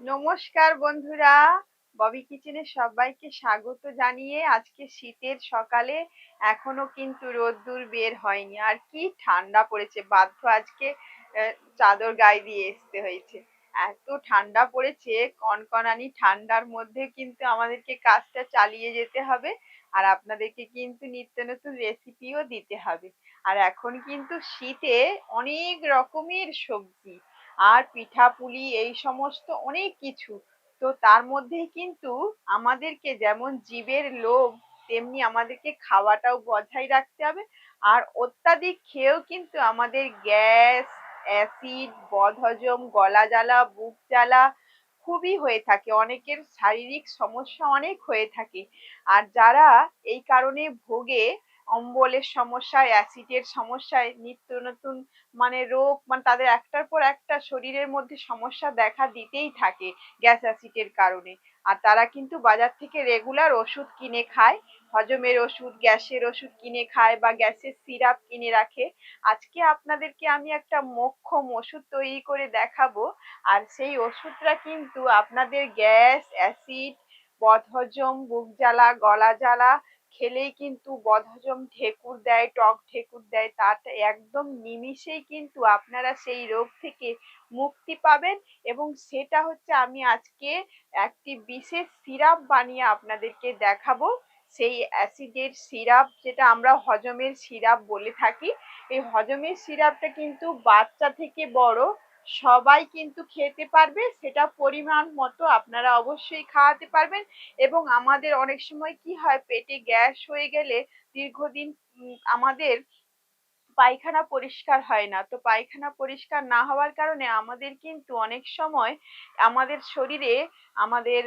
নমস্কার বন্ধুরা, ববি কিচেনে সবাইকে স্বাগত জানিয়ে আজকে শীতের সকালে এখনও কিন্তু রোদ্দুর বের হয়নি। আর কি ঠান্ডা পড়েছে, বাধ্য আজকে চাদর গায়ে দিয়ে আসতে হয়েছে। এত ঠান্ডা পড়েছে, কনকনানি ঠান্ডার মধ্যে কিন্তু আমাদেরকে কাজটা চালিয়ে যেতে হবে আর আপনাদেরকে কিন্তু নিত্য নতুন রেসিপিও দিতে হবে। আর এখন কিন্তু শীতে অনেক রকমের সবজি আর পিঠাপুলি এই সমস্ত অনেক কিছু। তো তার মধ্যেই কিন্তু আমাদেরকে যেমন জীবের লোভ, তেমনি আমাদেরকে খাওয়াটাও বজায় রাখতে হবে। আর অত্যাধিক খেয়েও কিন্তু আমাদের গ্যাস, অ্যাসিড, বদহজম, গলা জ্বালা, বুক জ্বালা খুবই হয়ে থাকে। অনেকের শারীরিক সমস্যা অনেক হয়ে থাকে। আর যারা এই কারণে ভোগে অম্বলের সমস্যায়, অ্যাসিডের সমস্যায়, নিত্য নতুন মানে রোগ মানে তাদের একটার পর একটা শরীরের মধ্যে সমস্যা দেখা দিতেই থাকে গ্যাস অ্যাসিডের কারণে। আর তারা কিন্তু বাজার থেকে রেগুলার ওষুধ কিনে খায়, হজমের ওষুধ, গ্যাসের ওষুধ কিনে খায় বা গ্যাসের সিরাপ কিনে রাখে। আজকে আপনাদেরকে আমি একটা মোক্ষম ওষুধ তৈরি করে দেখাবো। আর সেই ওষুধটা কিন্তু আপনাদের গ্যাস, অ্যাসিড, বদহজম, বুক জ্বালা, গলা জ্বালা খেলেই কিন্তু বদহজম ঢেকুর দেয়, টক ঢেকুর দেয়, তাতে একদম নিমিষেই কিন্তু আপনারা সেই রোগ থেকে মুক্তি পাবেন এবং সেটা হচ্ছে আমি আজকে একটি বিশেষ সিরাপ বানিয়ে আপনাদেরকে দেখাবো। সেই অ্যাসিডের সিরাপ যেটা আমরা হজমের সিরাপ বলে থাকি। এই হজমের সিরাপটা কিন্তু বাচ্চা থেকে বড় সবাই কিন্তু খেতে পারবে, সেটা পরিমাণ মতো আপনারা অবশ্যই খাওয়াতে পারবেন। এবং আমাদের অনেক সময় কি হয়, পেটে গ্যাস হয়ে গেলে দীর্ঘদিন আমাদের পায়খানা পরিষ্কার হয় না। তো পায়খানা পরিষ্কার না হওয়ার কারণে আমাদের কিন্তু অনেক সময় আমাদের শরীরে আমাদের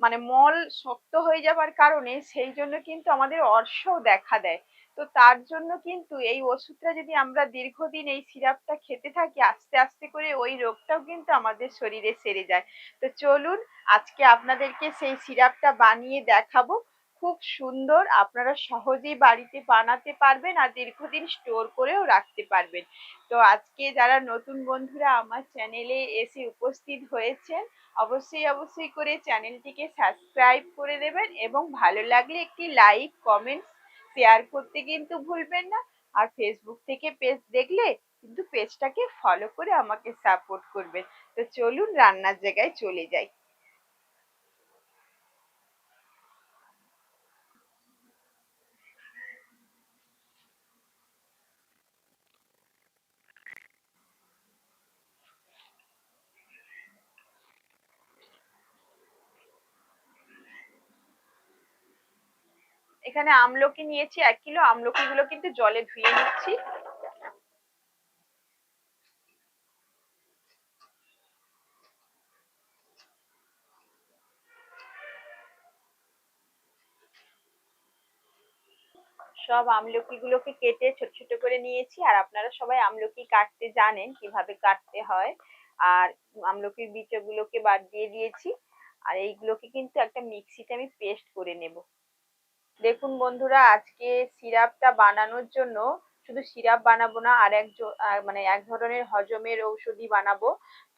মানে মল শক্ত হয়ে যাবার কারণে সেই জন্য কিন্তু আমাদের অর্শও দেখা দেয়। তো তার জন্য কিন্তু এই ওষুধটা যদি আমরা দীর্ঘদিন এই সিরাপটা খেতে থাকি, আস্তে আস্তে করে ওই রোগটাও কিন্তু আমাদের শরীরে সেরে যায়। তো চলুন, আজকে আপনাদেরকে সেই সিরাপটা বানিয়ে দেখাবো। খুব সুন্দর, আপনারা সহজেই বাড়িতে বানাতে পারবেন আর দীর্ঘদিন স্টোর করেও রাখতে পারবেন। তো আজকে যারা নতুন বন্ধুরা আমার চ্যানেলে এসে উপস্থিত হয়েছেন, অবশ্যই অবশ্যই করে চ্যানেলটিকে সাবস্ক্রাইব করে দেবেন এবং ভালো লাগলে একটি লাইক, কমেন্ট শেয়ার করতে কিন্তু ভুলবেন না। আর ফেসবুক থেকে পেজ দেখলে কিন্তু পেজটাকে ফলো করে আমাকে সাপোর্ট করবেন। তো চলুন রান্নার জায়গায় চলে যাই। এখানে আমলকি নিয়েছি, এক কিলো আমলকি গুলো কিন্তু জলে ধুয়ে নিচ্ছি। সব আমলকি গুলোকে কেটে ছোট ছোট করে নিয়েছি, আর আপনারা সবাই আমলকি কাটতে জানেন কীভাবে কাটতে হয়। আর আমলকির বীজগুলোকে বাদ দিয়ে দিয়েছি, আর এইগুলোকে কিন্তু একটা মিক্সিতে আমি পেস্ট করে নেব। দেখুন বন্ধুরা, আজকে সিরাপটা বানানোর জন্য শুধু সিরাপ বানাবো না, আর এক মানে এক ধরনের হজমের ঔষধি বানাবো।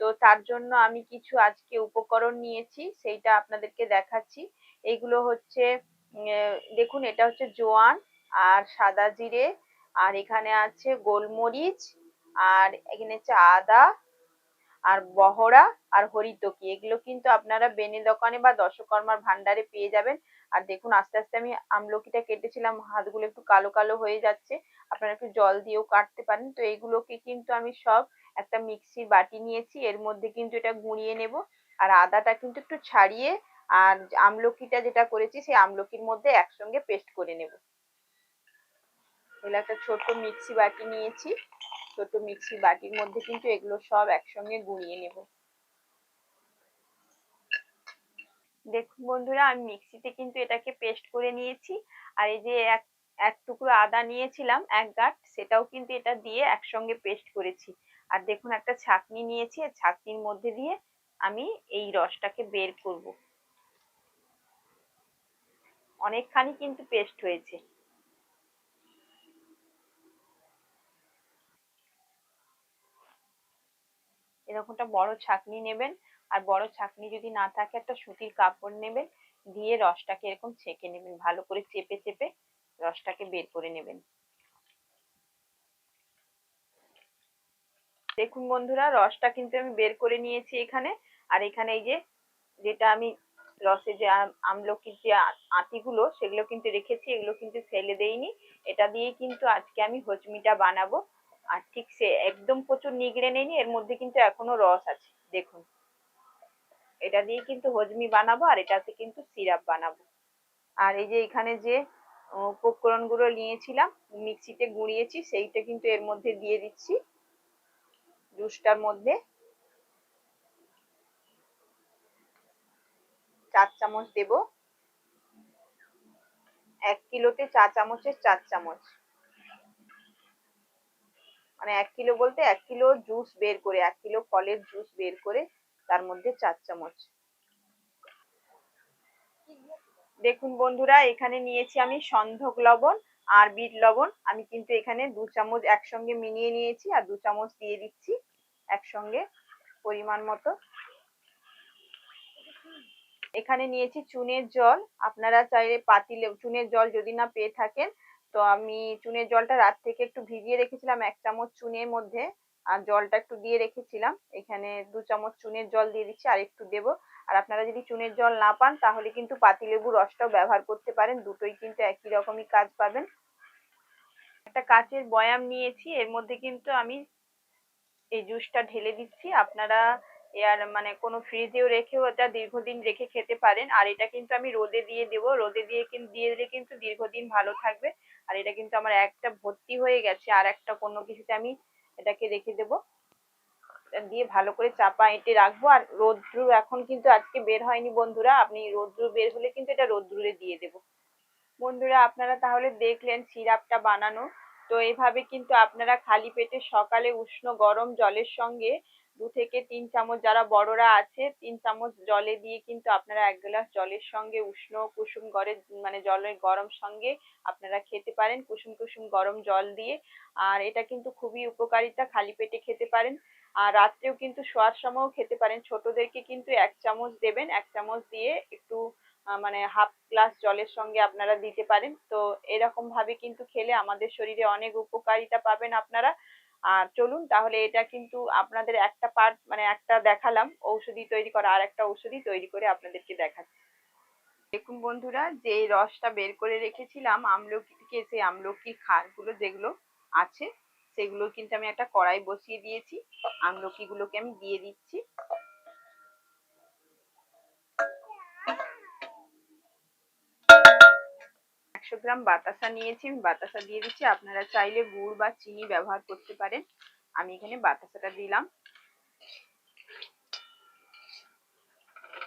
তো তার জন্য আমি কিছু আজকে উপকরণ নিয়েছি, সেইটা আপনাদেরকে দেখাচ্ছি। এইগুলো হচ্ছে দেখুন এটা হচ্ছে জোয়ান আর সাদা জিরে, আর এখানে আছে গোলমরিচ, আর এখানে হচ্ছে আদা, আর বহরা, আর হরিতকি। এগুলো কিন্তু আপনারা বেনে দোকানে বা দশকর্মার ভান্ডারে পেয়ে যাবেন। আর দেখুন আস্তে আস্তে আমি আমলকিটা কেটেছিলাম, হাতগুলো একটু কালো কালো হয়ে যাচ্ছে। আপনারা একটু জল দিয়েও কাটতে পারেন। তো এইগুলোকে কিন্তু আমি সব একটা মিক্সির বাটি নিয়েছি। এর মধ্যে কিন্তু এটা গুঁড়িয়ে নেব। আর আদাটা কিন্তু একটু ছাড়িয়ে আর আমলকিটা যেটা করেছি, সেই আমলকির মধ্যে একসঙ্গে পেস্ট করে নেব। এগুলো একটা ছোট মিক্সি বাটি নিয়েছি। ছোট মিক্সি বাটির মধ্যে কিন্তু এগুলো সব একসঙ্গে গুঁড়িয়ে নেব। দেখুন বন্ধুরা, আমি মিক্সিতে কিন্তু এটাকে পেস্ট করে নিয়েছি। আর এই যে এক এক টুকরো আদা নিয়েছিলাম, এক গাঁট, সেটাও কিন্তু এটা দিয়ে একসঙ্গে পেস্ট করেছি। আর দেখুন একটা ছাঁকনি নিয়েছি, আর ছাঁকনির মধ্যে দিয়ে আমি এই রসটাকে বের করব। অনেকখানি কিন্তু পেস্ট হয়েছে। এরকমটা বড় ছাঁকনি নেবেন। আর বড় ছাঁকনি যদি না থাকে, একটা সুতির কাপড় নেবেন, দিয়ে রসটাকে এরকম ছেঁকে নেবেন, ভালো করে চেপে চেপে রসটাকে বের করে নেবেন। দেখুন বন্ধুরা, রসটা কিন্তু আমি বের করে নিয়েছি এখানে। আর এখানে এই যে, যেটা আমি রসে যে আম- আমলকির যে আটিগুলো, সেগুলো কিন্তু রেখেছি, এগুলো কিন্তু ফেলে দেইনি। এটা দিয়ে কিন্তু আজকে আমি হজমিটা বানাবো। আর ঠিক সে, একদম প্রচুর নিগড়ে নেইনি, এর মধ্যে কিন্তু এখনও রস আছে। দেখুন। এটা দিয়ে কিন্তু হজমি বানাবো আর এটাতে কিন্তু সিরাপ বানাবো। আর এই যে এখানে যে উপকরণগুলো নিয়েছিলাম, মিক্সিতে গুঁড়িয়েছি, সেইটা কিন্তু এর মধ্যে দিয়ে দিচ্ছি। জুসটার মধ্যে। চার চামচ দেব। এক কিলোতে চা চামচের চার চামচ। মানে এক কিলো বলতে এক কিলো জুস বের করে, এক কিলো ফলের জুস বের করে তার মধ্যে চার চামচ। দেখুন বন্ধুরা, এখানে নিয়েছি আমি সন্ধক লবণ আর বিট লবণ। আমি কিন্তু এখানে দু চামচ একসঙ্গে মিলিয়ে নিয়েছি আর দু চামচ দিয়ে দিচ্ছি একসঙ্গে পরিমাণ মতো। এখানে নিয়েছি চুনের জল। আপনারা চাইলে পাতিলে, চুনের জল যদি না পেয়ে থাকেন, তো আমি চুনের জলটা রাত থেকে একটু ভিজিয়ে রেখেছিলাম এক চামচ চুনের মধ্যে। আর জলটা একটু দিয়ে রেখেছিলাম। এখানে দু চামচ চুনের জল দিয়ে দিচ্ছি, আর একটু দেবো। আর আপনারা যদি চুনের জল না পান, তাহলে কিন্তু পাতিলেবুর রসটাও ব্যবহার করতে পারেন। দুটোই কিন্তু একই রকমই কাজ পাবেন। একটা কাচের বয়াম নিয়েছি, এর মধ্যে কিন্তু আমি এই জুসটা ঢেলে দিচ্ছি। আপনারা এয়ার মানে কোনো ফ্রিজেও রেখেও এটা দীর্ঘদিন রেখে খেতে পারেন। আর এটা কিন্তু আমি রোদে দিয়ে দেবো। রোদে দিয়ে কিন্তু দিয়ে দিলে কিন্তু দীর্ঘদিন ভালো থাকবে। আর এটা কিন্তু আমার একটা ভর্তি হয়ে গেছে। আর একটা কোনো কিছুতে আমি এটাকে রেখে দেবো। দিয়ে ভালো করে চাপা এঁটে রাখব। আর রোদ্রু এখন কিন্তু আজকে বের হয়নি বন্ধুরা। আপনি রোদ্রু বের হলে কিন্তু এটা রোদ্রুরে দিয়ে দেবো। বন্ধুরা, আপনারা তাহলে দেখলেন সিরাপটা বানানো। তো এভাবে কিন্তু আপনারা খালি পেটে সকালে উষ্ণ গরম জলের সঙ্গে দু থেকে তিন চামচ যারা বড়রা আছে, তিন চামচ জলে দিয়ে কিন্তু আপনারা এক গ্লাস জলের সঙ্গে উষ্ণ কুসুম গড়ে মানে জলের গরম সঙ্গে আপনারা খেতে পারেন, কুসুম কুসুম গরম জল দিয়ে। আর এটা কিন্তু খুবই উপকারিতা, খালি পেটে খেতে পারেন। আর রাত্রেও কিন্তু শোয়ার সময়ও খেতে পারেন। ছোটদেরকে কিন্তু এক চামচ দেবেন, এক চামচ দিয়ে একটু মানে হাফ গ্লাস জলের সঙ্গে আপনারা দিতে পারেন। তো এরকম ভাবে কিন্তু খেলে আমাদের শরীরে অনেক উপকারিতা পাবেন আপনারা। আর চলুন তাহলে এটা কিন্তু আপনাদের একটা পার্ট মানে একটা দেখালাম, ঔষধি তৈরি করা, আর একটা ঔষধি তৈরি করে আপনাদেরকে দেখাচ্ছি। দেখুন বন্ধুরা যে রসটা বের করে রেখেছিলাম আমলকি থেকে সেই আমলকির খারগুলো যেগুলো আছে, সেগুলো কিন্তু আমি একটা কড়াই বসিয়ে দিয়েছি। আমলকি গুলোকে আমি দিয়ে দিচ্ছি। একশো গ্রাম বাতাসা নিয়েছি, আমি বাতাসা দিয়ে দিচ্ছি। আপনারা চাইলে গুড় বা চিনি ব্যবহার করতে পারেন। আমি এখানে বাতাসাটা দিলাম।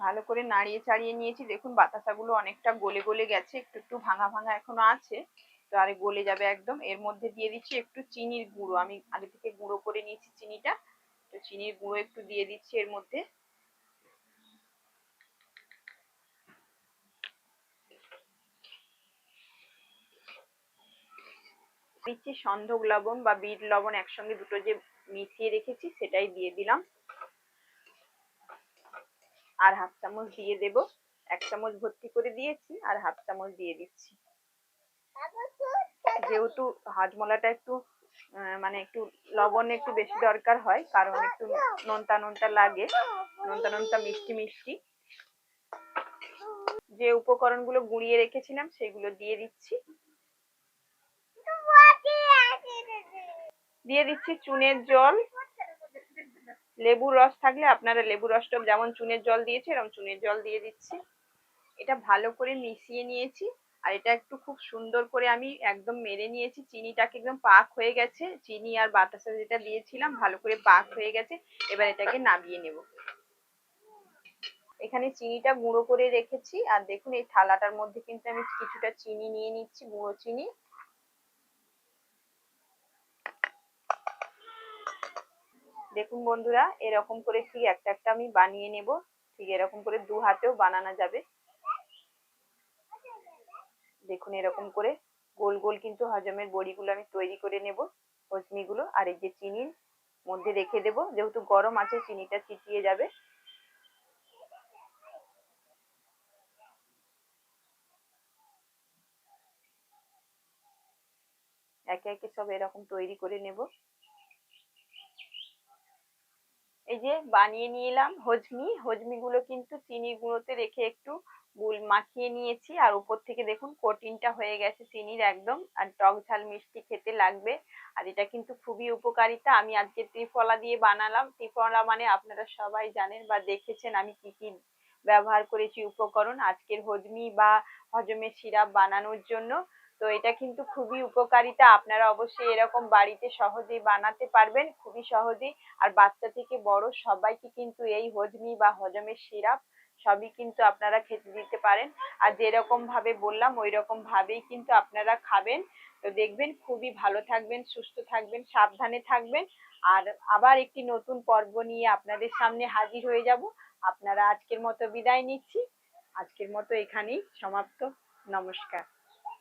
ভালো করে নাড়িয়ে চাড়িয়ে নিয়েছি। দেখুন, বাতাসাগুলো অনেকটা গলে গলে গেছে। একটু একটু ভাঙা ভাঙা এখনও আছে। তো আরে গলে যাবে একদম। এর মধ্যে দিয়ে দিচ্ছি একটু চিনির গুঁড়ো। আমি আগে থেকে গুঁড়ো করে নিয়েছি চিনিটা। তো চিনির গুঁড়ো একটু দিয়ে দিচ্ছি এর মধ্যে। দিচ্ছি সন্ধক লবণ বা বিট লবণ একসঙ্গে দুটো যে মিশিয়ে রেখেছি সেটাই দিয়ে দিলাম। আর হাফ চামচ দিয়ে দেব। এক চামচ ভর্তি করে দিয়েছি আর হাফ চামচ দিয়ে দিচ্ছি। যেহেতু হাজমলাটা একটু মানে একটু লবণ একটু বেশি দরকার হয়, কারণ একটু নোনতা নোনতা লাগে। নোনতা নোনতা মিষ্টি মিষ্টি। যে উপকরণগুলো গুঁড়িয়ে রেখেছিলাম, সেগুলো দিয়ে দিচ্ছি। দিয়ে দিচ্ছি চুনের জল। লেবুর রস থাকলে আপনারা লেবুর রসটা যেমন চুনের জল দিয়েছে, এরকম চুনের জল দিয়ে দিচ্ছি। এটা ভালো করে মিশিয়ে নিয়েছি, আর এটা একটু খুব সুন্দর করে আমি একদম মেরে নিয়েছি। চিনিটাকে একদম পাক হয়ে গেছে। চিনি আর বাতাসা যেটা দিয়েছিলাম, ভালো করে পাক হয়ে গেছে। এবার এটাকে নামিয়ে নেব। এখানে চিনিটা গুঁড়ো করে রেখেছি। আর দেখুন, এই থালাটার মধ্যে কিন্তু আমি কিছুটা চিনি নিয়ে নিচ্ছি, গুঁড়ো চিনি। দেখুন বন্ধুরা, এরকম করে ঠিক একটা একটা আমি বানিয়ে নেব। ঠিক এরকম করে দু হাতেও বানানো যাবে। দেখুন এরকম করে গোল গোল কিন্তু হজমের বড়িগুলো আমি তৈরি করে নেব, হজমিগুলো। আর এই যে চিনির মধ্যে রেখে দেব, যেহেতু গরম আছে, চিনিটা চিটিয়ে যাবে। একে একে সব এরকম তৈরি করে নেব। এই যে বানিয়ে নিয়ে এলাম হজমি। হজমি গুলো কিন্তু চিনির গুঁড়োতে রেখে একটু গুল মাখিয়ে নিয়েছি। আর উপর থেকে দেখুন কোটিংটা হয়ে গেছে চিনির একদম। আর টক ঝাল মিষ্টি খেতে লাগবে। আর এটা কিন্তু খুবই উপকারিতা। আমি আজকে ত্রিফলা দিয়ে বানালাম। ত্রিফলা মানে আপনারা সবাই জানেন বা দেখেছেন আমি কি কি ব্যবহার করেছি উপকরণ। আজকের হজমি বা হজমের সিরাপ বানানোর জন্য তো এটা কিন্তু খুবই উপকারিতা। আপনারা অবশ্যই এরকম বাড়িতে সহজেই বানাতে পারবেন, খুবই সহজেই। আর বাচ্চা থেকে বড় সবাইকে কিন্তু এই হজমি বা হজমের সিরাপ সবই কিন্তু আপনারা খেতে দিতে পারেন। আর যেরকম ভাবে বললাম ওই রকম ভাবেই কিন্তু আপনারা খাবেন। তো দেখবেন খুবই ভালো থাকবেন, সুস্থ থাকবেন, সাবধানে থাকবেন। আর আবার একটি নতুন পর্ব নিয়ে আপনাদের সামনে হাজির হয়ে যাব। আপনারা আজকের মতো বিদায় নিচ্ছি। আজকের মতো এখানেই সমাপ্ত। নমস্কার।